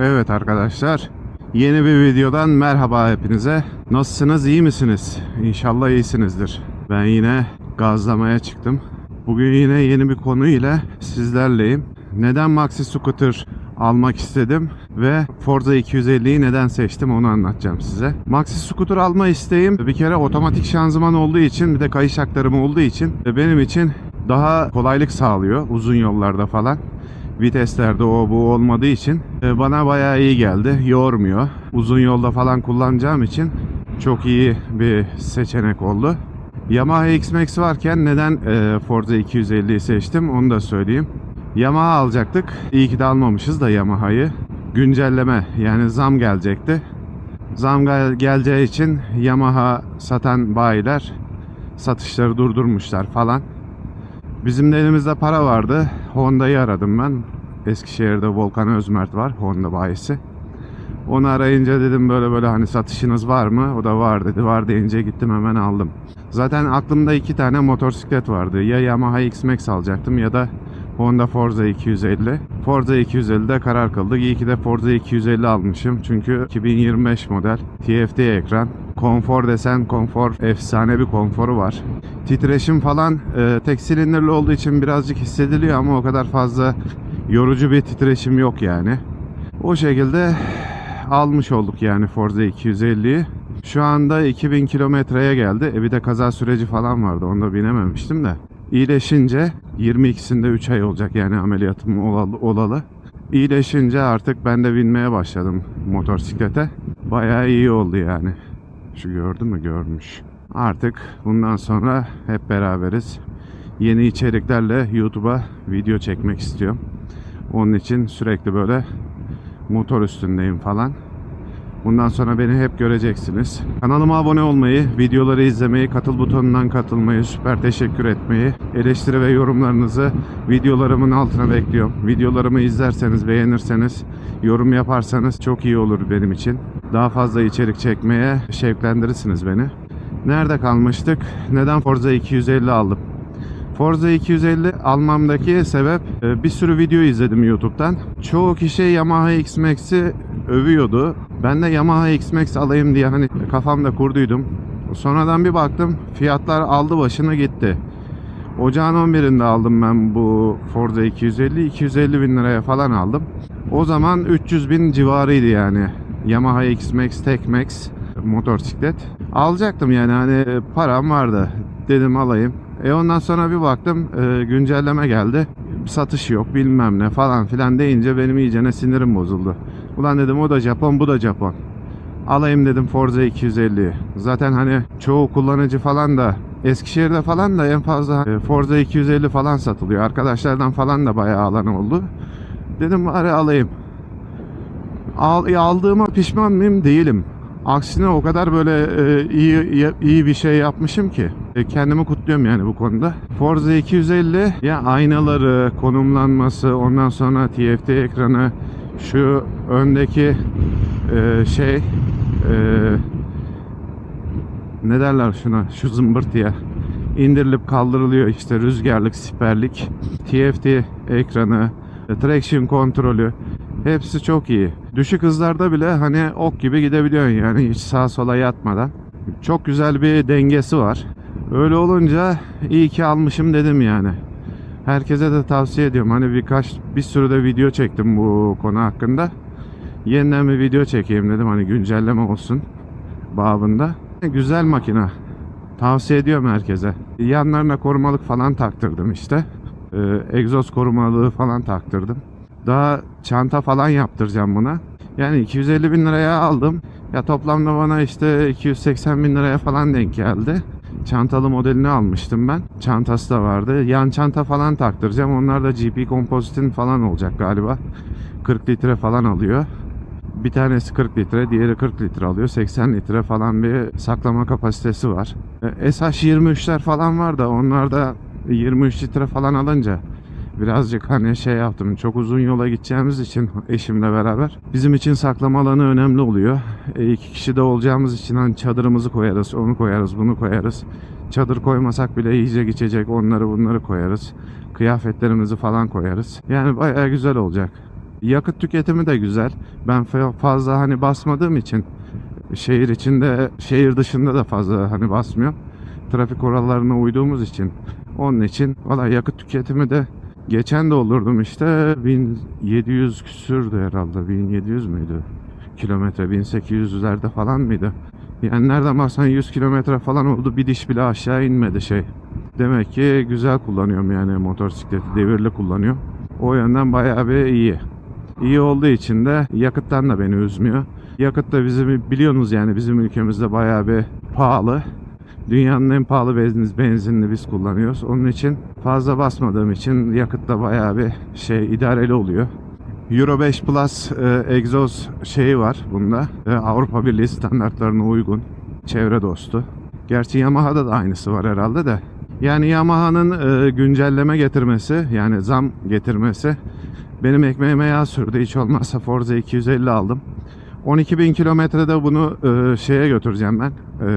Evet arkadaşlar. Yeni bir videodan merhaba hepinize. Nasılsınız? iyi misiniz? İnşallah iyisinizdir. Ben yine gazlamaya çıktım. Bugün yine yeni bir konu ile sizlerleyim. Neden Maxi Scooter almak istedim ve Forza 250'yi neden seçtim onu anlatacağım size. Maxi Scooter alma isteğim bir kere otomatik şanzıman olduğu için bir de kayış aktarımı olduğu için ve benim için daha kolaylık sağlıyor uzun yollarda falan viteslerde o bu olmadığı için e, bana bayağı iyi geldi. Yormuyor. Uzun yolda falan kullanacağım için çok iyi bir seçenek oldu. Yamaha X-Max varken neden e, Forza 250'yi seçtim onu da söyleyeyim. Yamaha alacaktık. İyi ki de almamışız da Yamaha'yı. Güncelleme yani zam gelecekti. Zam gel- geleceği için Yamaha satan bayiler satışları durdurmuşlar falan. Bizim de elimizde para vardı. Honda'yı aradım ben. Eskişehir'de Volkan Özmert var. Honda bayisi. Onu arayınca dedim böyle böyle hani satışınız var mı? O da var dedi. Var deyince gittim hemen aldım. Zaten aklımda iki tane motosiklet vardı. Ya Yamaha X-Max alacaktım ya da Honda Forza 250. Forza 250'de karar kıldık. İyi ki de Forza 250 almışım. Çünkü 2025 model TFT ekran. Konfor desen konfor efsane bir konforu var. Titreşim falan e, tek silindirli olduğu için birazcık hissediliyor ama o kadar fazla yorucu bir titreşim yok yani. O şekilde almış olduk yani Forza 250'yi. Şu anda 2000 kilometreye geldi. E bir de kaza süreci falan vardı. Onda binememiştim de. İyileşince 22'sinde 3 ay olacak yani ameliyatım olalı. olalı. İyileşince artık ben de binmeye başladım motosiklete. Bayağı iyi oldu yani. Şu gördü mü görmüş. Artık bundan sonra hep beraberiz. Yeni içeriklerle YouTube'a video çekmek istiyorum. Onun için sürekli böyle motor üstündeyim falan. Bundan sonra beni hep göreceksiniz. Kanalıma abone olmayı, videoları izlemeyi, katıl butonundan katılmayı, süper teşekkür etmeyi, eleştiri ve yorumlarınızı videolarımın altına bekliyorum. Videolarımı izlerseniz, beğenirseniz, yorum yaparsanız çok iyi olur benim için. Daha fazla içerik çekmeye şevklendirirsiniz beni. Nerede kalmıştık? Neden Forza 250 aldım? Forza 250 almamdaki sebep e, bir sürü video izledim YouTube'dan. Çoğu kişi Yamaha X-Max'i övüyordu. Ben de Yamaha X-Max alayım diye hani kafamda kurduydum. Sonradan bir baktım fiyatlar aldı başını gitti. Ocağın 11'inde aldım ben bu Forza 250. 250 bin liraya falan aldım. O zaman 300 bin civarıydı yani. Yamaha X-Max, Tek-Max motosiklet. Alacaktım yani hani param vardı. Dedim alayım. E ondan sonra bir baktım e, güncelleme geldi. Satış yok bilmem ne falan filan deyince benim iyicene sinirim bozuldu. Ulan dedim o da Japon bu da Japon. Alayım dedim Forza 250'yi. Zaten hani çoğu kullanıcı falan da Eskişehir'de falan da en fazla e, Forza 250 falan satılıyor. Arkadaşlardan falan da bayağı alan oldu. Dedim bari alayım. Al, aldığıma pişman mıyım? Değilim. Aksine o kadar böyle e, iyi iyi bir şey yapmışım ki e, kendimi kutluyorum yani bu konuda. Forza 250 ya aynaları, konumlanması, ondan sonra TFT ekranı, şu öndeki e, şey e, ne derler şuna şu zımbırtıya indirilip kaldırılıyor işte rüzgarlık, siperlik, TFT ekranı, e, traction kontrolü hepsi çok iyi. Düşük hızlarda bile hani ok gibi gidebiliyorsun yani hiç sağa sola yatmadan. Çok güzel bir dengesi var. Öyle olunca iyi ki almışım dedim yani. Herkese de tavsiye ediyorum. Hani birkaç bir sürü de video çektim bu konu hakkında. Yeniden bir video çekeyim dedim hani güncelleme olsun babında. Güzel makina. Tavsiye ediyorum herkese. Yanlarına korumalık falan taktırdım işte. Ee, egzoz korumalığı falan taktırdım. Daha çanta falan yaptıracağım buna. Yani 250 bin liraya aldım. Ya toplamda bana işte 280 bin liraya falan denk geldi. Çantalı modelini almıştım ben. Çantası da vardı. Yan çanta falan taktıracağım. Onlar da GP Composite'in falan olacak galiba. 40 litre falan alıyor. Bir tanesi 40 litre, diğeri 40 litre alıyor. 80 litre falan bir saklama kapasitesi var. E, SH23'ler falan var da onlar da 23 litre falan alınca birazcık hani şey yaptım. Çok uzun yola gideceğimiz için eşimle beraber bizim için saklama alanı önemli oluyor. E, iki kişi de olacağımız için hani çadırımızı koyarız, onu koyarız, bunu koyarız. Çadır koymasak bile yiyecek içecek onları bunları koyarız. Kıyafetlerimizi falan koyarız. Yani bayağı güzel olacak. Yakıt tüketimi de güzel. Ben fa- fazla hani basmadığım için şehir içinde, şehir dışında da fazla hani basmıyorum. Trafik kurallarına uyduğumuz için. Onun için valla yakıt tüketimi de geçen de olurdum işte 1700 küsürdü herhalde. 1700 müydü? Kilometre 1800'lerde falan mıydı? Yani nereden baksan 100 kilometre falan oldu. Bir diş bile aşağı inmedi şey. Demek ki güzel kullanıyorum yani motosikleti devirli kullanıyorum. O yönden bayağı bir iyi. İyi olduğu için de yakıttan da beni üzmüyor. Yakıt da bizim biliyorsunuz yani bizim ülkemizde bayağı bir pahalı. Dünyanın en pahalı benzin, benzinini biz kullanıyoruz. Onun için fazla basmadığım için yakıt da bayağı bir şey idareli oluyor. Euro 5 Plus e, egzoz şeyi var bunda. E, Avrupa Birliği standartlarına uygun. Çevre dostu. Gerçi Yamaha'da da aynısı var herhalde de. Yani Yamaha'nın e, güncelleme getirmesi yani zam getirmesi benim ekmeğime yağ sürdü. Hiç olmazsa Forza 250 aldım. 12.000 kilometrede bunu e, şeye götüreceğim ben. E,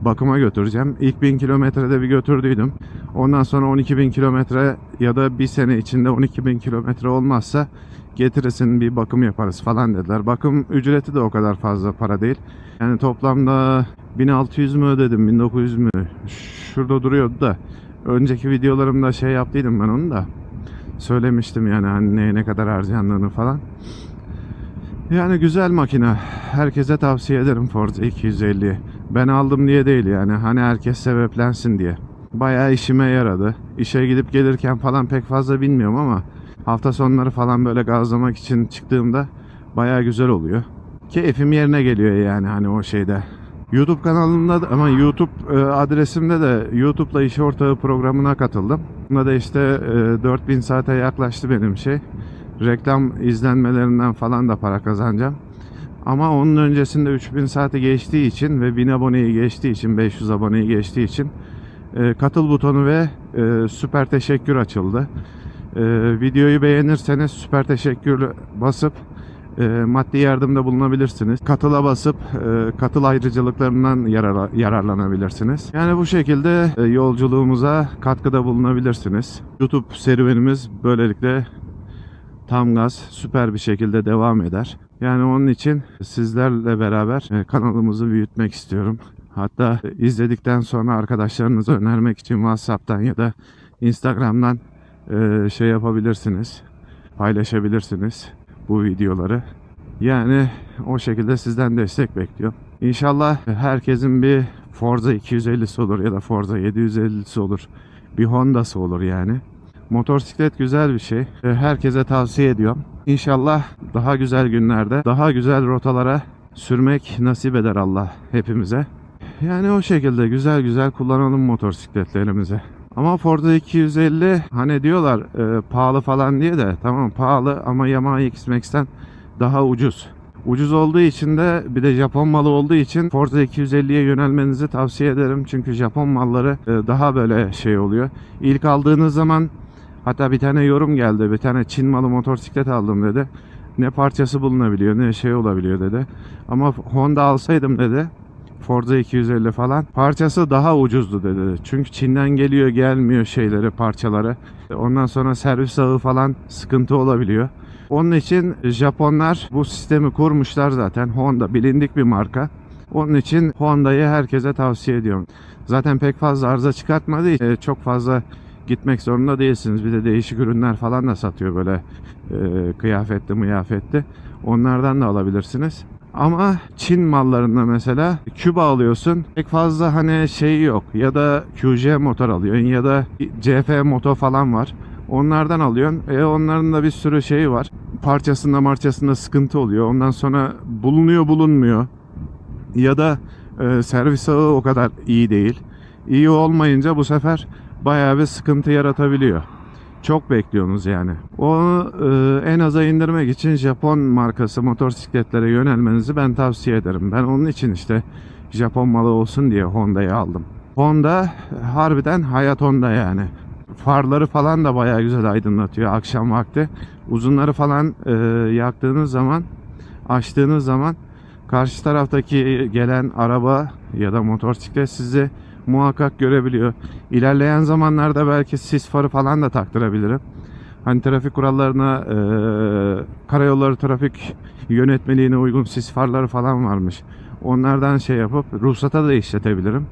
bakıma götüreceğim. İlk 1000 kilometrede bir götürdüydüm. Ondan sonra 12.000 kilometre ya da bir sene içinde 12.000 kilometre olmazsa getirirsin bir bakım yaparız falan dediler. Bakım ücreti de o kadar fazla para değil. Yani toplamda 1600 mü ödedim 1900 mü? Şurada duruyordu da. Önceki videolarımda şey yaptıydım ben onu da. Söylemiştim yani hani ne kadar harcandığını falan. Yani güzel makine. Herkese tavsiye ederim Forza 250'yi. Ben aldım diye değil yani. Hani herkes sebeplensin diye. Bayağı işime yaradı. İşe gidip gelirken falan pek fazla bilmiyorum ama hafta sonları falan böyle gazlamak için çıktığımda bayağı güzel oluyor. Keyfim yerine geliyor yani hani o şeyde. YouTube kanalımda da, ama YouTube e, adresimde de YouTube'la iş ortağı programına katıldım. Bunda da işte e, 4000 saate yaklaştı benim şey. Reklam izlenmelerinden falan da para kazanacağım. Ama onun öncesinde 3000 saati geçtiği için ve 1000 aboneyi geçtiği için 500 aboneyi geçtiği için e, katıl butonu ve e, süper teşekkür açıldı. E, videoyu beğenirseniz süper teşekkür basıp e, maddi yardımda bulunabilirsiniz. Katıla basıp e, katıl ayrıcalıklarından yarar, yararlanabilirsiniz. Yani bu şekilde e, yolculuğumuza katkıda bulunabilirsiniz. YouTube serüvenimiz böylelikle tam gaz süper bir şekilde devam eder. Yani onun için sizlerle beraber e, kanalımızı büyütmek istiyorum. Hatta izledikten sonra arkadaşlarınıza önermek için WhatsApp'tan ya da Instagram'dan e, şey yapabilirsiniz. Paylaşabilirsiniz bu videoları. Yani o şekilde sizden destek bekliyorum. İnşallah herkesin bir Forza 250'si olur ya da Forza 750'si olur. Bir Honda'sı olur yani. Motosiklet güzel bir şey. E, Herkese tavsiye ediyorum. İnşallah daha güzel günlerde, daha güzel rotalara sürmek nasip eder Allah hepimize. Yani o şekilde güzel güzel kullanalım motosikletlerimizi. Ama Forza 250 hani diyorlar e, pahalı falan diye de tamam pahalı ama Yamaha X-Max'ten daha ucuz. Ucuz olduğu için de bir de Japon malı olduğu için Forza 250'ye yönelmenizi tavsiye ederim. Çünkü Japon malları e, daha böyle şey oluyor. İlk aldığınız zaman hatta bir tane yorum geldi. Bir tane Çin malı motosiklet aldım dedi. Ne parçası bulunabiliyor ne şey olabiliyor dedi. Ama Honda alsaydım dedi. Forza 250 falan. Parçası daha ucuzdu dedi. Çünkü Çin'den geliyor gelmiyor şeyleri parçaları. Ondan sonra servis ağı falan sıkıntı olabiliyor. Onun için Japonlar bu sistemi kurmuşlar zaten. Honda bilindik bir marka. Onun için Honda'yı herkese tavsiye ediyorum. Zaten pek fazla arıza çıkartmadığı için e, çok fazla gitmek zorunda değilsiniz. Bir de değişik ürünler falan da satıyor böyle e, kıyafetli mıyafetli. Onlardan da alabilirsiniz. Ama Çin mallarında mesela Küba alıyorsun. Pek fazla hani şey yok. Ya da QJ motor alıyorsun ya da CF motor falan var. Onlardan alıyorsun. E onların da bir sürü şeyi var. Parçasında marçasında sıkıntı oluyor. Ondan sonra bulunuyor bulunmuyor. Ya da e, servis ağı o kadar iyi değil. İyi olmayınca bu sefer bayağı bir sıkıntı yaratabiliyor. Çok bekliyorsunuz yani. Onu e, en aza indirmek için Japon markası motosikletlere yönelmenizi ben tavsiye ederim. Ben onun için işte Japon malı olsun diye Honda'yı aldım. Honda harbiden hayat Honda yani. Farları falan da bayağı güzel aydınlatıyor akşam vakti. Uzunları falan e, yaktığınız zaman, açtığınız zaman karşı taraftaki gelen araba ya da motosiklet sizi muhakkak görebiliyor. İlerleyen zamanlarda belki sis farı falan da taktırabilirim. Hani trafik kurallarına, e, karayolları trafik yönetmeliğine uygun sis farları falan varmış. Onlardan şey yapıp ruhsata da işletebilirim.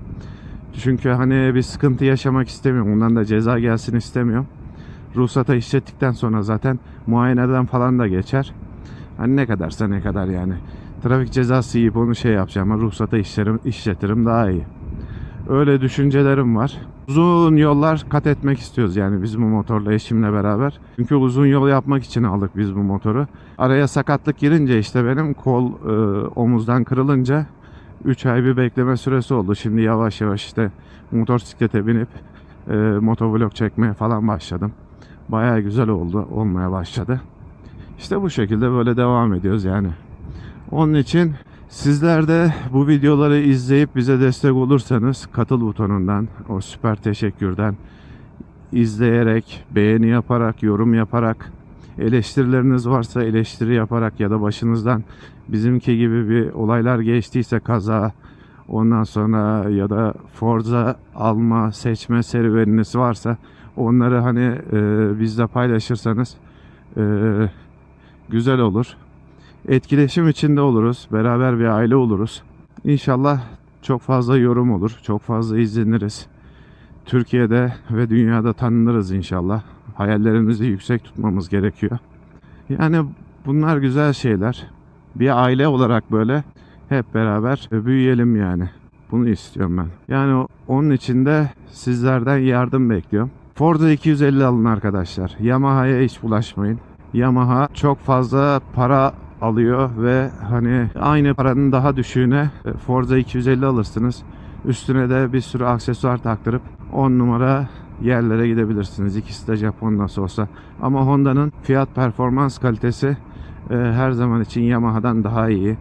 Çünkü hani bir sıkıntı yaşamak istemiyorum. Ondan da ceza gelsin istemiyorum. Ruhsata işlettikten sonra zaten muayeneden falan da geçer. Hani ne kadarsa ne kadar yani. Trafik cezası yiyip onu şey yapacağım ama ruhsata işlerim, işletirim daha iyi. Öyle düşüncelerim var. Uzun yollar kat etmek istiyoruz yani biz bu motorla eşimle beraber. Çünkü uzun yol yapmak için aldık biz bu motoru. Araya sakatlık girince işte benim kol e, omuzdan kırılınca 3 ay bir bekleme süresi oldu. Şimdi yavaş yavaş işte motosiklete binip e, motovlog çekmeye falan başladım. Bayağı güzel oldu, olmaya başladı. İşte bu şekilde böyle devam ediyoruz yani. Onun için sizler de bu videoları izleyip bize destek olursanız katıl butonundan, o süper teşekkürden izleyerek, beğeni yaparak, yorum yaparak, eleştirileriniz varsa eleştiri yaparak ya da başınızdan bizimki gibi bir olaylar geçtiyse kaza, ondan sonra ya da Forza alma, seçme serüveniniz varsa onları hani e, bizle paylaşırsanız e, güzel olur. Etkileşim içinde oluruz. Beraber bir aile oluruz. İnşallah çok fazla yorum olur. Çok fazla izleniriz. Türkiye'de ve dünyada tanınırız inşallah. Hayallerimizi yüksek tutmamız gerekiyor. Yani bunlar güzel şeyler. Bir aile olarak böyle hep beraber büyüyelim yani. Bunu istiyorum ben. Yani onun için de sizlerden yardım bekliyorum. Forza 250 alın arkadaşlar. Yamaha'ya hiç bulaşmayın. Yamaha çok fazla para alıyor ve hani aynı paranın daha düşüğüne e, Forza 250 alırsınız. Üstüne de bir sürü aksesuar taktırıp 10 numara yerlere gidebilirsiniz. İkisi de Japon nasıl olsa. Ama Honda'nın fiyat performans kalitesi e, her zaman için Yamaha'dan daha iyi.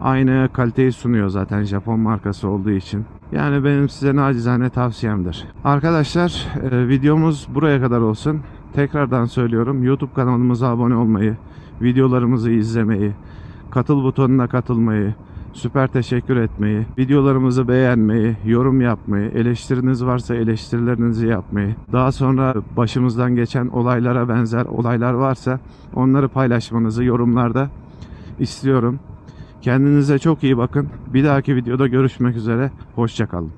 Aynı kaliteyi sunuyor zaten Japon markası olduğu için. Yani benim size nacizane tavsiyemdir. Arkadaşlar e, videomuz buraya kadar olsun. Tekrardan söylüyorum YouTube kanalımıza abone olmayı, videolarımızı izlemeyi, katıl butonuna katılmayı, süper teşekkür etmeyi, videolarımızı beğenmeyi, yorum yapmayı, eleştiriniz varsa eleştirilerinizi yapmayı, daha sonra başımızdan geçen olaylara benzer olaylar varsa onları paylaşmanızı yorumlarda istiyorum. Kendinize çok iyi bakın. Bir dahaki videoda görüşmek üzere. Hoşçakalın.